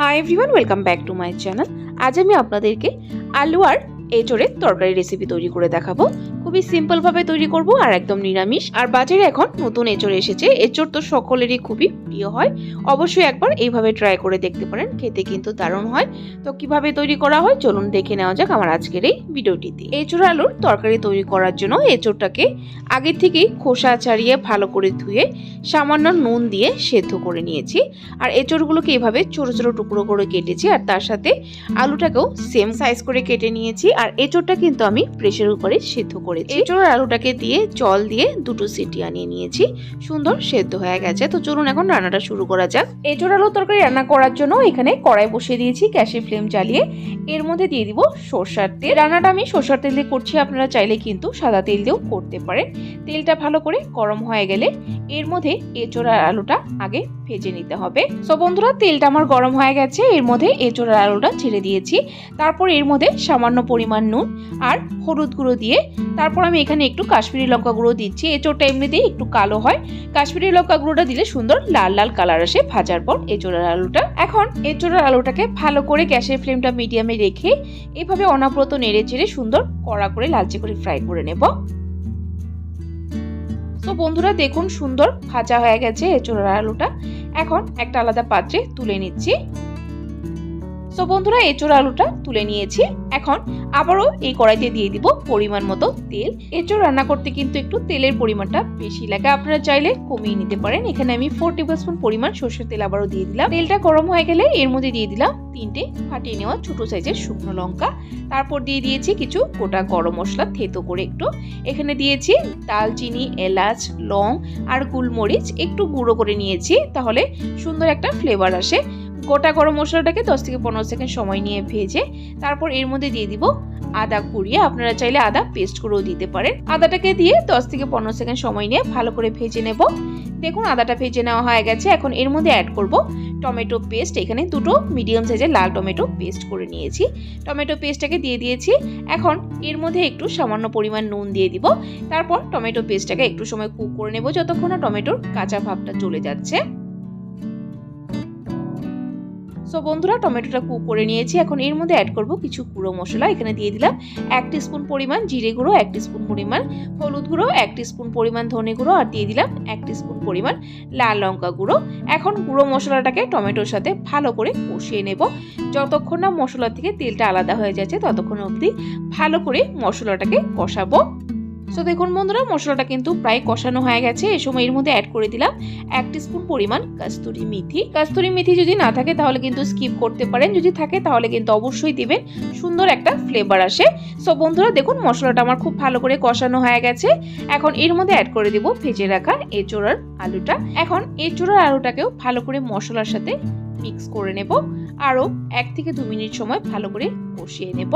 Hi everyone welcome back to my channel আজ আমি আপনাদেরকে আলু আর এঁচড়ের তরকারি রেসিপি তৈরি করে দেখাবো। খুবই সিম্পল ভাবে তৈরি করব আর একদম নিরামিষ। আর বাজারে এখন নতুন এঁচড় এসেছে। এঁচড় তো সকলেরই খুবই প্রিয় হয়। অবশ্যই একবার এইভাবে ট্রাই করে দেখতে পারেন। খেতে কিন্তু দারুণ হয়। তো কীভাবে তৈরি করা হয়? চলুন দেখে নেওয়া যাক আমার আজকের এই ভিডিওটিতে। এঁচড় আলুর তরকারি তৈরি করার জন্য এঁচড়টাকে আগের থেকেই খোসা ছাড়িয়ে ভালো করে ধুয়ে সামান্য নুন দিয়ে সেদ্ধ করে নিয়েছি। আর এঁচড়গুলোকে এভাবে ছোট ছোট টুকরো করে কেটেছি। আর তার সাথে আলুটাকেও সেম সাইজ করে কেটে নিয়েছি। আর এঁচড়টা কিন্তু আমি প্রেশার কুকারে সেদ্ধ করেছি। এঁচড় আলুটাকে দিয়ে, জল দিয়ে দুটো সিটি আনিয়ে নিয়েছি। সুন্দর সেদ্ধ হয়ে গেছে। তো চলুন এখন রান্নাটা শুরু করা যাক। এঁচড় আলু তরকারি রান্না করার জন্য এখানে কড়াই বসিয়ে দিয়েছি, গ্যাসের ফ্লেম জ্বালিয়ে। এর মধ্যে দিয়ে দিব সর্ষার তেল। রান্নাটা আমি সর্ষার তেল দিয়ে করছি, আপনারা চাইলে কিন্তু সাদা তেল দিয়েও করতে পারেন। তেলটা ভালো করে গরম হয়ে গেলে এর মধ্যে এঁচড় আর আলুটা আগে ভেজে নিতে হবে। সো বন্ধুরা, তেলটা আমার গরম হয়ে গেছে। এর মধ্যে এঁচড় আর আলুটা ছেড়ে দিয়েছি। তারপর এর মধ্যে সামান্য পরিমাণ নুন আর হলুদ গুঁড়ো দিয়ে তারপর আমি এখানে একটু কাশ্মীরি লঙ্কা গুঁড়ো দিচ্ছি। এঁচড়টা এমনিতেই একটু কালো হয়। কাশ্মীরি লঙ্কা গুঁড়োটা দিলে সুন্দর লাল লাল কালার আসে ভাজার পর এঁচড় আর আলুটা। এখন এঁচড় আর আলুটাকে ভালো করে গ্যাসের ফ্লেমটা মিডিয়ামে রেখে এভাবে অনাব্রত নেড়ে চেড়ে সুন্দর কড়া করে লালচে করে ফ্রাই করে নেব। তো বন্ধুরা, দেখুন সুন্দর ভাজা হয়ে গেছে এঁচড় আর আলুটা। এখন একটা আলাদা পাত্রে তুলে নিচ্ছি। তো বন্ধুরা এঁচড় আলুটা তুলে নিয়েছি। এখন আবারও এই কড়াইতে দিয়ে দিব পরিমাণ মতো তেল। এঁচড় রান্না করতে কিন্তু একটু তেলের পরিমাণটা বেশি লাগে। আপনারা চাইলে কমিয়ে নিতে পারেন। এখানে আমি ফোর টেবিল স্পুন পরিমাণ সর্ষের তেল আবারও দিয়ে দিলাম। তেলটা গরম হয়ে গেলে এর মধ্যে দিয়ে দিলাম তিনটে ফাটিয়ে নেওয়া ছোট সাইজের শুকনো লঙ্কা। তারপর দিয়ে দিয়েছি কিছু গোটা গরম মশলা, থেতো করে একটু। এখানে দিয়েছি দালচিনি, এলাচ, লং আর গুলমরিচ। একটু গুঁড়ো করে নিয়েছি, তাহলে সুন্দর একটা ফ্লেভার আসে। গোটা গরম মশলাটাকে দশ থেকে পনেরো সেকেন্ড সময় নিয়ে ভেজে তারপর এর মধ্যে দিয়ে দিব আদা কুড়িয়ে। আপনারা চাইলে আদা পেস্ট করেও দিতে পারেন। আদাটাকে দিয়ে দশ থেকে পনেরো সেকেন্ড সময় নিয়ে ভালো করে ভেজে নেব। দেখুন, আদাটা ভেজে নেওয়া হয়ে গেছে। এখন এর মধ্যে অ্যাড করব টমেটো পেস্ট এখানে দুটো মিডিয়াম সাইজের লাল টমেটো পেস্ট করে নিয়েছি। টমেটো পেস্টটাকে দিয়ে দিয়েছি। এখন এর মধ্যে একটু সামান্য পরিমাণ নুন দিয়ে দিব। তারপর টমেটো পেস্টটাকে একটু সময় কুক করে নেব, যতক্ষণ না টমেটোর কাঁচা ভাবটা চলে যাচ্ছে। সো বন্ধুরা, টমেটোটা কুক করে নিয়েছি। এখন এর মধ্যে অ্যাড করব কিছু গুঁড়ো মশলা। এখানে দিয়ে দিলাম এক স্পুন পরিমাণ জিরে গুঁড়ো, এক স্পুন পরিমাণ হলুদ গুঁড়ো, এক স্পুন পরিমাণ ধনে গুঁড়ো আর দিয়ে দিলাম এক স্পুন পরিমাণ লাল লঙ্কা গুঁড়ো। এখন গুঁড়ো মশলাটাকে টমেটোর সাথে ভালো করে কষিয়ে নেব। যতক্ষণ না মশলা থেকে তেলটা আলাদা হয়ে যাচ্ছে, ততক্ষণ অবধি ভালো করে মশলাটাকে কষাবো। সো দেখুন বন্ধুরা, মশলাটা কিন্তু প্রায় কষানো হয়ে গেছে। এই সময় এর মধ্যে অ্যাড করে দিলাম এক স্পুন পরিমাণ কাস্তুরি মেথি। কাস্তুরি মেথি যদি না থাকে, তাহলে কিন্তু স্কিপ করতে পারেন। যদি থাকে, তাহলে কিন্তু অবশ্যই দিবেন। সুন্দর একটা ফ্লেভার আসে। সো বন্ধুরা, দেখুন, মশলাটা আমার খুব ভালো করে কষানো হয়ে গেছে। এখন এর মধ্যে অ্যাড করে দিব ভেজে রাখা এঁচোড়ার আলুটা। এখন এঁচোড়ার আলুটাকেও ভালো করে মশলার সাথে মিক্স করে নেব। আরও এক থেকে দু মিনিট সময় ভালো করে কষিয়ে নেব।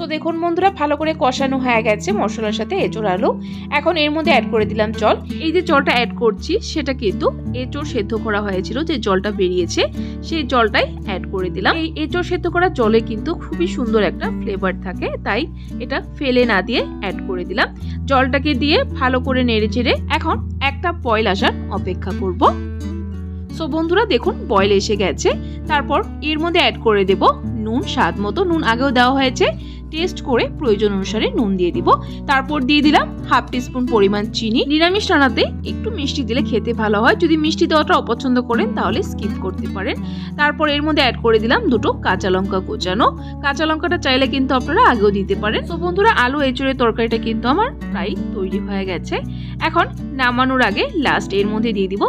তো দেখুন বন্ধুরা, ভালো করে কষানো হয়ে গেছে মশলার সাথে এঁচড় আলু। এখন এর মধ্যে অ্যাড করে দিলাম জল। এই যে জলটা অ্যাড করছি, সেটা কিন্তু এঁচড় সেদ্ধ করা হয়েছিল যে জলটা বেরিয়েছে, সেই জলটাই অ্যাড করে দিলাম। এই এঁচড় সেদ্ধ করা জলে কিন্তু খুবই সুন্দর একটা ফ্লেভার থাকে, তাই এটা ফেলে না দিয়ে অ্যাড করে দিলাম। জলটাকে দিয়ে ভালো করে নেড়ে চেড়ে এখন একটা বয়েল আসার অপেক্ষা করব। সো বন্ধুরা দেখুন বয়েল এসে গেছে। তারপর এর মধ্যে অ্যাড করে দেব নুন, স্বাদ মতো নুন। আগেও দেওয়া হয়েছে। টেস্ট করে প্রয়োজন অনুসারে নুন দিয়ে দিব। তারপর দিয়ে দিলাম হাফ টিস্পুন পরিমাণ চিনি। নিরামিষ রান্নাতে একটু মিষ্টি দিলে খেতে ভালো হয়। যদি মিষ্টি দেওয়াটা অপছন্দ করেন তাহলে স্কিপ করতে পারেন। তারপর এর মধ্যে অ্যাড করে দিলাম দুটো কাঁচা লঙ্কা কোচানো। কাঁচা লঙ্কাটা চাইলে কিন্তু আপনারা আগেও দিতে পারেন। তো বন্ধুরা, আলু এঁচড়ের তরকারিটা কিন্তু আমার প্রায় তৈরি হয়ে গেছে। এখন নামানোর আগে লাস্ট এর মধ্যে দিয়ে দিব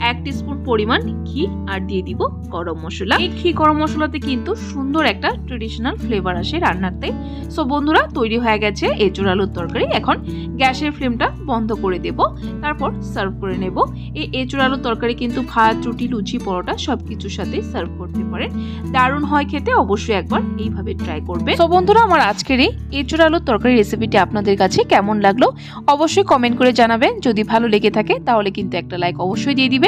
এক স্পুন পরিমাণ ঘি আর দিয়ে দিব গরম মশলা। এই ঘি গরম মশলাতে কিন্তু সুন্দর একটা ট্রেডিশনাল ফ্লেভার আসে রান্নাতে। সো বন্ধুরা, তৈরি হয়ে গেছে এঁচড় আলুর তরকারি। এখন গ্যাসের ফ্লেমটা বন্ধ করে দেব। তারপর সার্ভ করে নেব। এই এঁচড় আলুর তরকারি কিন্তু ভাত, রুটি, লুচি, পরোটা সব কিছুর সাথে সার্ভ করতে পারেন। দারুণ হয় খেতে, অবশ্যই একবার এইভাবে ট্রাই করবে তো বন্ধুরা, আমার আজকের এই এঁচড় আলুর তরকারি রেসিপিটি আপনাদের কাছে কেমন লাগল? অবশ্যই কমেন্ট করে জানাবেন। যদি ভালো লেগে থাকে, তাহলে কিন্তু একটা লাইক অবশ্যই দিয়ে দিবেন।